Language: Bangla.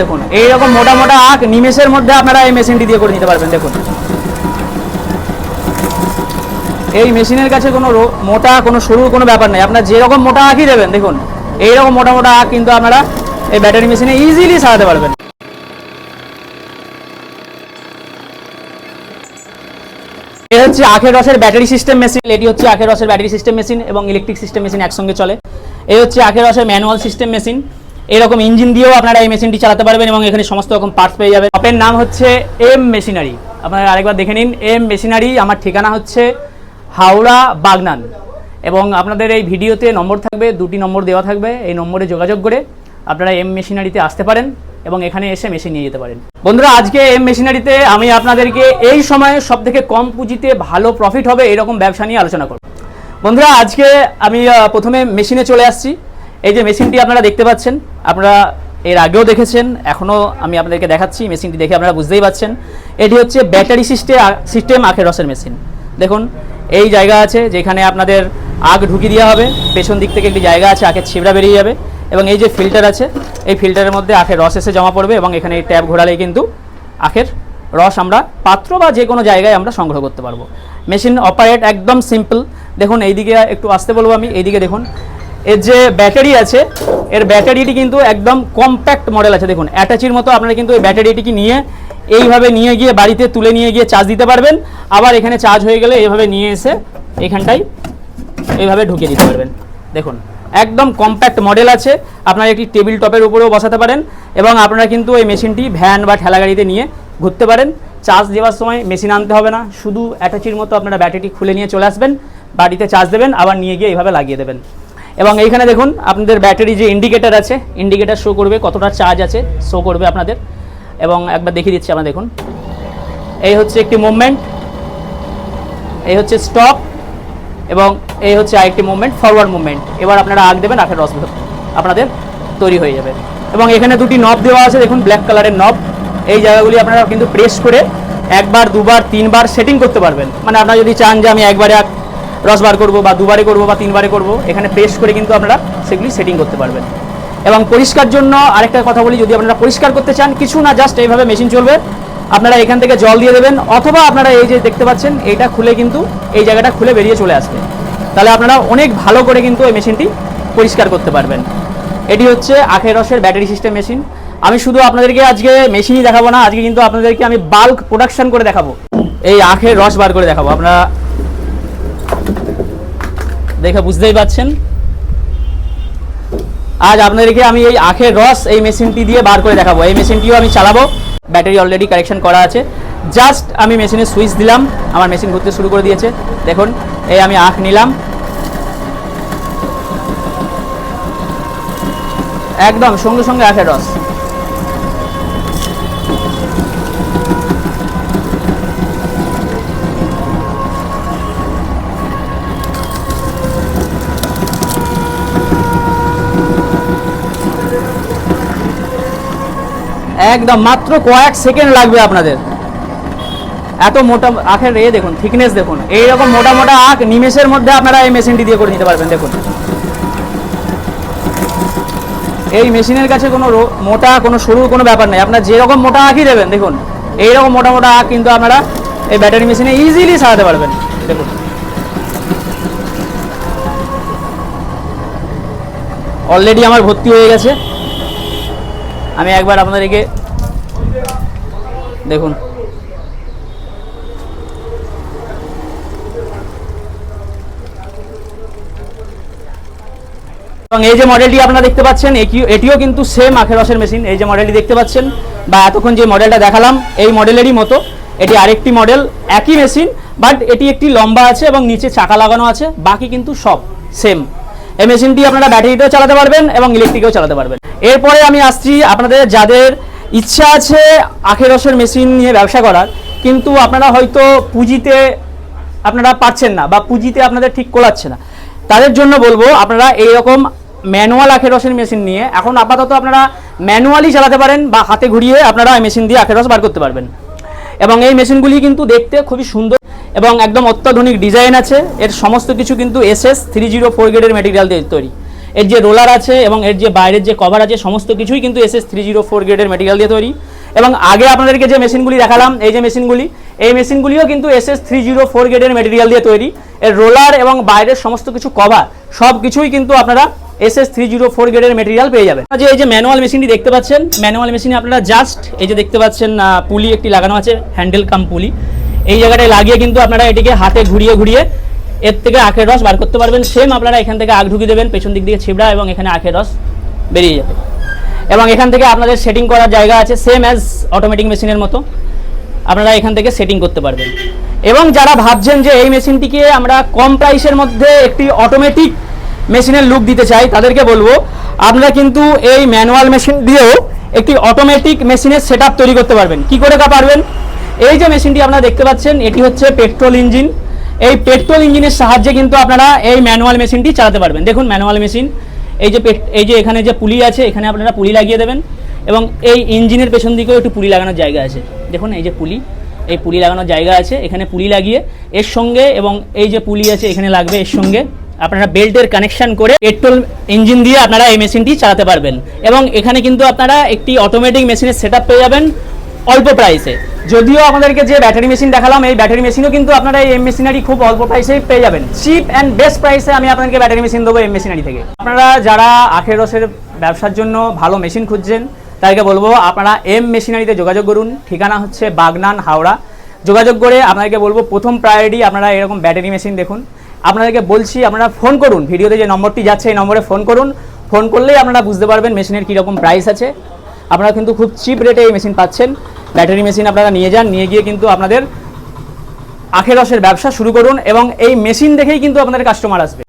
দেখুন। এইরকম মোটা মোটা আখ নিমেষের মধ্যে আপনারা এই মেশিনটি দিয়ে করে নিতে পারবেন, দেখুন। এই মেশিনের কাছে কোনো মোটা, কোনো সরু, কোনো ব্যাপার নেই। আপনার যেরকম মোটা আখই দেবেন, দেখুন। এইরকম মোটা মোটা আখ কিন্তু আপনারা এই ব্যাটারি মেশিনে ইজিলি সারাতে পারবেন। এটা হচ্ছে আখের রসের ব্যাটারি সিস্টেম মেশিন এটি হচ্ছে আখের রসের ব্যাটারি সিস্টেম মেশিন এবং ইলেকট্রিক সিস্টেম মেশিন একসঙ্গে চলে। এই হচ্ছে আখের রসের ম্যানুয়াল সিস্টেম মেশিন এরকম ইঞ্জিন দিয়েও আপনারা এই মেশিনটি চালাতে পারবেন এবং এখানে সমস্ত রকম পার্টস পেয়ে যাবেন। শপের নাম হচ্ছে এম মেশিনারি আপনারা আরেকবার দেখে নিন। এম মেশিনারি আমার ঠিকানা হচ্ছে হাওড়া, বাগনান। এবং আপনাদের এই ভিডিওতে নম্বর থাকবে, দুটি নম্বর দেওয়া থাকবে। এই নম্বরে যোগাযোগ করে আপনারা এম মেশিনারিতে আসতে পারেন এবং এখানে এসে মেশিন নিয়ে যেতে পারেন। বন্ধুরা, আজকে এম মেশিনারিতে আমি আপনাদেরকে এই সময়ে সব থেকে কম পুঁজিতে ভালো প্রফিট হবে এরকম ব্যবসা নিয়ে আলোচনা করব। বন্ধুরা, আজকে আমি প্রথমে মেশিনে চলে আসছি। এই যে মেশিনটি আপনারা দেখতে পাচ্ছেন, আপনারা এর আগেও দেখেছেন, এখনও আমি আপনাদেরকে দেখাচ্ছি, মেশিনটি দেখে আপনারা বুঝতেই পাচ্ছেন। এটি হচ্ছে ব্যাটারি সিস্টেম সিস্টেম আখের রসের মেশিন। দেখুন, এই জায়গা আছে যেখানে আপনাদের আগ ঢুকিয়ে দেওয়া হবে, পেছন দিক থেকে একটি জায়গা আছে, আখের ছিবড়া বেরিয়ে যাবে এবং এই যে ফিল্টার আছে, এই ফিল্টারের মধ্যে আখের রস এসে জমা পড়বে এবং এখানে এই ট্যাপ ঘোরালে কিন্তু আখের রস আমরা পাত্র বা যে কোনো জায়গায় আমরা সংগ্রহ করতে পারব। মেশিন অপারেট একদম সিম্পল। দেখুন, এইদিকে একটু আসতে বলব আমি, এইদিকে দেখুন এর যে ব্যাটারি আছে, এর ব্যাটারিটি কিন্তু একদম কম্প্যাক্ট মডেল আছে। দেখুন অ্যাটাচির মতো আপনারা কিন্তু এই ব্যাটারিটিকে নিয়ে এইভাবে নিয়ে গিয়ে বাড়িতে তুলে নিয়ে গিয়ে চার্জ দিতে পারবেন। আবার এখানে চার্জ হয়ে গেলে এইভাবে নিয়ে এসে এখানটায় এইভাবে ঢুকিয়ে দিতে পারবেন। দেখুন, একদম কম্প্যাক্ট মডেল আছে। আপনারা একটি টেবিল টপের উপরেও বসাতে পারেন এবং আপনারা কিন্তু এই মেশিনটি ভ্যান বা ঠেলা গাড়িতে নিয়ে ঘুরতে পারেন। চার্জ দেওয়ার সময় মেশিন আনতে হবে না, শুধু অ্যাটাচির মতো আপনারা ব্যাটারিটি খুলে নিয়ে চলে আসবেন, বাড়িতে চার্জ দেবেন, আবার নিয়ে গিয়ে এইভাবে লাগিয়ে দেবেন। এবং এইখানে দেখুন, আপনাদের ব্যাটারি যে ইন্ডিকেটার আছে ইন্ডিকেটার শো করবে কতটা চার্জ আছে শো করবে আপনাদের। এবং একবার দেখিয়ে দিচ্ছি আমরা, দেখুন। এই হচ্ছে একটি মুভমেন্ট এই হচ্ছে স্টপ এবং এই হচ্ছে আরেকটি মুভমেন্ট ফরওয়ার্ড মুভমেন্ট এবার আপনারা আগ দেবেন আখের রস আপনাদের তৈরি হয়ে যাবে। এবং এখানে দুটি নব দেওয়া আছে, দেখুন ব্ল্যাক কালারের নব এই জায়গাগুলি আপনারা কিন্তু প্রেস করে একবার, দুবার, তিনবার সেটিং করতে পারবেন। মানে আপনারা যদি চান যে আমি একবারে আখ রস বার করব বা দুবারে করব বা তিনবারে করব, এখানে প্রেস করে কিন্তু আপনারা সেগুলি সেটিং করতে পারবেন। এবং পরিষ্কার জন্য আরেকটা কথা বলি, যদি আপনারা পরিষ্কার করতে চান, কিছু না জাস্ট এইভাবে মেশিন চলবে। আপনারা এখান থেকে জল দিয়ে দেবেন, অথবা আপনারা এই যে দেখতে পাচ্ছেন, এইটা খুলে কিন্তু এই জায়গাটা খুলে বেরিয়ে চলে আসবে। তাহলে আপনারা অনেক ভালো করে কিন্তু এই মেশিনটি পরিষ্কার করতে পারবেন। এটি হচ্ছে আখের রসের ব্যাটারি সিস্টেম মেশিন আমি শুধু আপনাদেরকে আজকে মেশিনই দেখাবো না, আজকে কিন্তু আপনাদেরকে আমি বাল্ক প্রোডাকশন করে দেখাবো। এই আখের রস বার করে দেখাবো। আপনারা দেখে বুঝতেই পাচ্ছেন আজ আপনাদেরকে আমি এই আখের রস এই মেশিনটি দিয়ে বার করে দেখাবো। এই মেশিনটিও আমি চালাবো। ব্যাটারি অলরেডি কারেকশন করা আছে। জাস্ট আমি মেশিনে সুইচ দিলাম। আমার মেশিন ঘুরতে শুরু করে দিয়েছে। দেখুন, এই আমি আখ নিলাম। একদম, সঙ্গে সঙ্গে আখের রস। একদম মাত্র কয়েক সেকেন্ড লাগবে আপনাদের। এত মোটা আখের এ দেখুন থিকনেস দেখুন। এইরকম মোটা মোটা আখ নিমেষের মধ্যে আপনারা এই মেশিনটি দিয়ে করে নিতে পারবেন, দেখুন। এই মেশিনের কাছে কোনো মোটা, কোনো সরু কোনো ব্যাপার নেই। আপনার যেরকম মোটা আখই দেবেন, দেখুন। এইরকম মোটা মোটা আখ কিন্তু আপনারা এই ব্যাটারি মেশিনে ইজিলি সারাতে পারবেন, দেখুন। অলরেডি আমার ভর্তি হয়ে গেছে। আমি একবার আপনাদেরকে দেখুন। এবং এই যে মডেলটি আপনারা দেখতে পাচ্ছেন এটি- এটিও কিন্তু সেম আখের রসের মেশিন এই যে মডেলটি দেখতে পাচ্ছেন, বা এতক্ষণ যে মডেলটা দেখালাম, এই মডেলেরই মতো। এটি আরেকটি মডেল একই মেশিন বাট এটি একটি লম্বা আছে এবং নিচে চাকা লাগানো আছে, বাকি কিন্তু সব সেম এই মেশিনটি আপনারা ব্যাটারিতেও চালাতে পারবেন এবং ইলেকট্রিকেও চালাতে পারবেন। এরপরে আমি আসছি আপনাদের যাদের ইচ্ছা আছে আখের রসের মেশিন নিয়ে ব্যবসা করার, কিন্তু আপনারা হয়তো পুঁজিতে আপনারা পাচ্ছেন না বা পুঁজিতে আপনাদের ঠিক কোলাচ্ছে না। তাদের জন্য বলব, আপনারা এইরকম ম্যানুয়াল আখের রসের মেশিন নিয়ে, এখন আপাতত আপনারা ম্যানুয়ালি চালাতে পারেন বা হাতে ঘুরিয়ে আপনারা এই মেশিন দিয়ে আখের রস বার করতে পারবেন। এবং এই মেশিনগুলি কিন্তু দেখতে খুবই সুন্দর এবং একদম অত্যাধুনিক ডিজাইন আছে। এর সমস্ত কিছু কিন্তু S S three zero four গ্রেডের মেটেরিয়াল দিয়ে তৈরি। এর যে রোলার আছে এবং এর যে বাইরের যে কভার আছে, সমস্ত কিছুই কিন্তু S S three zero four গ্রেডের মেটেরিয়াল দিয়ে তৈরি। এবং আগে আপনাদেরকে যে মেশিনগুলি দেখালাম, এই যে মেশিনগুলি, এই মেশিনগুলিও কিন্তু S S three zero four গ্রেডের মেটেরিয়াল দিয়ে তৈরি। এর রোলার এবং বাইরের সমস্ত কিছু কভার, সব কিছুই কিন্তু আপনারা S S three zero four গ্রেডের মেটেরিয়াল পেয়ে যাবেন। যে এই যে ম্যানুয়াল মেশিনটি দেখতে পাচ্ছেন ম্যানুয়াল মেশিনে আপনারা জাস্ট এই যে দেখতে পাচ্ছেন পুলি একটি লাগানো আছে হ্যান্ডেল কাম পুলি। এই জায়গাটায় লাগিয়ে কিন্তু আপনারা এটিকে হাতে ঘুরিয়ে ঘুরিয়ে এর থেকে আখের রস বার করতে পারবেন। সেম আপনারা এখান থেকে আখ ঢুকিয়ে দেবেন, পেছন দিক দিয়ে ছিবড়া এবং এখানে আখের রস বেরিয়ে যাবে। এবং এখান থেকে আপনাদের সেটিং করার জায়গা আছে সেম অ্যাজ অটোমেটিক মেশিনের মতো। আপনারা এখান থেকে সেটিং করতে পারবেন। এবং যারা ভাবছেন যে এই মেশিনটিকে আমরা কম প্রাইসের মধ্যে একটি অটোমেটিক মেশিনের লুক দিতে চাই, তাদেরকে বলব, আপনারা কিন্তু এই ম্যানুয়াল মেশিন দিয়েও একটি অটোমেটিক মেশিনের সেট তৈরি করতে পারবেন। কি করে পারবেন? এই যে মেশিনটি আপনারা দেখতে পাচ্ছেন, এটি হচ্ছে পেট্রোল ইঞ্জিন এই পেট্রোল ইঞ্জিনের সাহায্যে কিন্তু আপনারা এই ম্যানুয়াল মেশিনটি চালাতে পারবেন। দেখুন ম্যানুয়াল মেশিন এই যে এই যে এখানে যে পুলি আছে, এখানে আপনারা পুলি লাগিয়ে দেবেন এবং এই ইঞ্জিনের পেছন দিকেও একটু পুলি লাগানোর জায়গা আছে। দেখুন, এই যে পুলি, এই পুলি লাগানোর জায়গা আছে, এখানে পুলি লাগিয়ে এর সঙ্গে এবং এই যে পুলি আছে, এখানে লাগবে এর সঙ্গে আপনারা বেল্টের কানেকশন করে পেট্রোল ইঞ্জিন দিয়ে আপনারা এই মেশিনটি চালাতে পারবেন। এবং এখানে কিন্তু আপনারা একটি অটোমেটিক মেশিনের সেট পেয়ে যাবেন। অল্প প্রাইসে যদিও আমাদেরকে যে ব্যাটারি মেশিন দেখালাম, এই ব্যাটারি মেশিনও কিন্তু আপনারা এই এম মেশিনারি খুব অল্প প্রাইসে পেয়ে যাবেন। চিপ অ্যান্ড বেস্ট প্রাইসে আমি আপনাদেরকে ব্যাটারি মেশিন দেবো এম মেশিনারি থেকে। আপনারা যারা আখের রসের ব্যবসার জন্য ভালো মেশিন খুঁজছেন, তাদেরকে বলব, আপনারা এম মেশিনারিতে যোগাযোগ করুন। ঠিকানা হচ্ছে বাগনান, হাওড়া। যোগাযোগ করে আপনাদেরকে বলব, প্রথম প্রায়োরিটি আপনারা এরকম ব্যাটারি মেশিন দেখুন। আপনাদেরকে বলছি, আপনারা ফোন করুন। ভিডিওতে যে নম্বরটি যাচ্ছে, এই নম্বরে ফোন করুন। ফোন করলেই আপনারা বুঝতে পারবেন মেশিনের কীরকম প্রাইস আছে। আপনারা কিন্তু খুব চিপ রেটে এই মেশিন পাচ্ছেন। ব্যাটারি মেশিন আপনারা নিয়ে যান, নিয়ে গিয়ে কিন্তু আপনাদের আখের রসের ব্যবসা শুরু করুন এবং এই মেশিন দেখেই কিন্তু আপনাদের কাস্টমার আসবে।